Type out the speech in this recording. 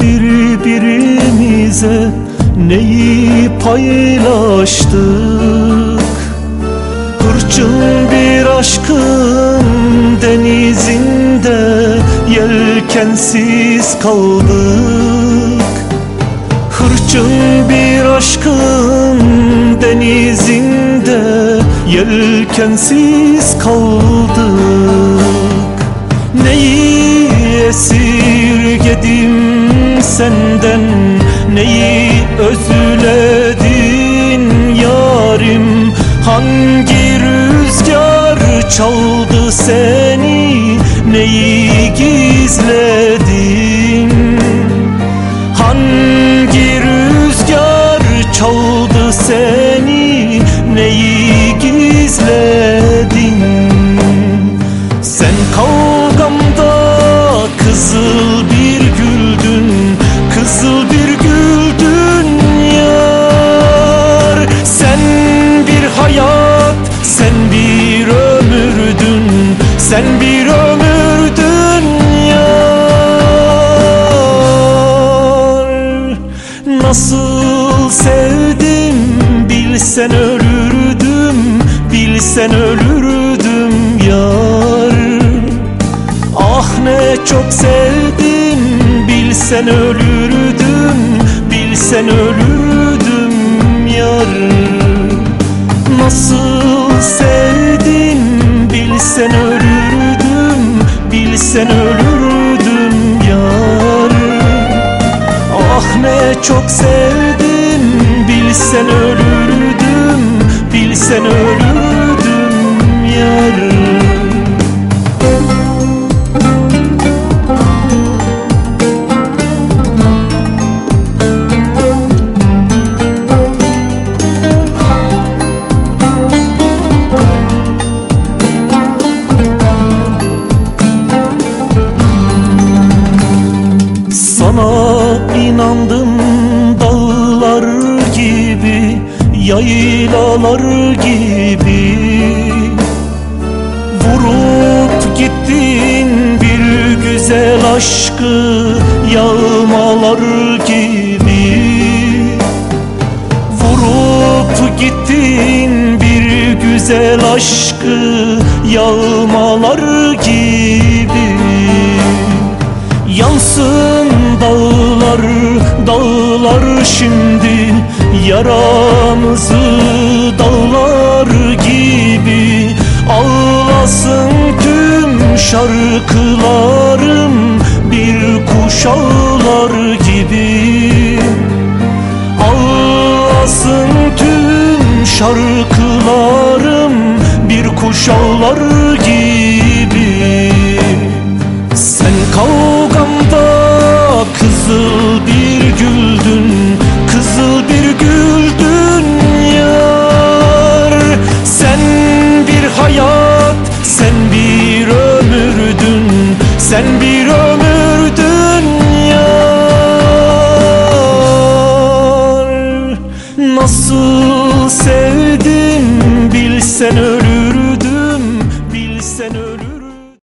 birbirimize Neyi paylaştık? Hırçın bir aşkın denizinde Yelkensiz kaldık. Hırçın bir aşkın denizinde Yelkensiz kaldık. Neyi esirgedim senden Neyi özledin yarim? Hangi rüzgar çaldı seni Neyi gizledin Sen bir ömürdün yar. Nasıl sevdim bilsen ölürdüm Bilsen ölürdüm yar. Ah ne çok sevdim bilsen ölürdüm Bilsen ölürdüm Bilsen ölürdüm yar Ah ne çok sevdim. Bilsen ölürdüm Bilsen ölürdüm Sana inandım dağlar gibi Yaylalar gibi. Vurup gittin bir güzel aşkı Yağmalar gibi. Vurup gittin bir güzel aşkı Yağmalar gibi. Yansın dağlar, dağlar şimdi Yaramızı dağlar gibi Ağlasın tüm şarkılarım Bir kuş ağlar gibi. Ağlasın tüm şarkılarım Bir kuş ağlar gibi Nasıl sevdim bilsen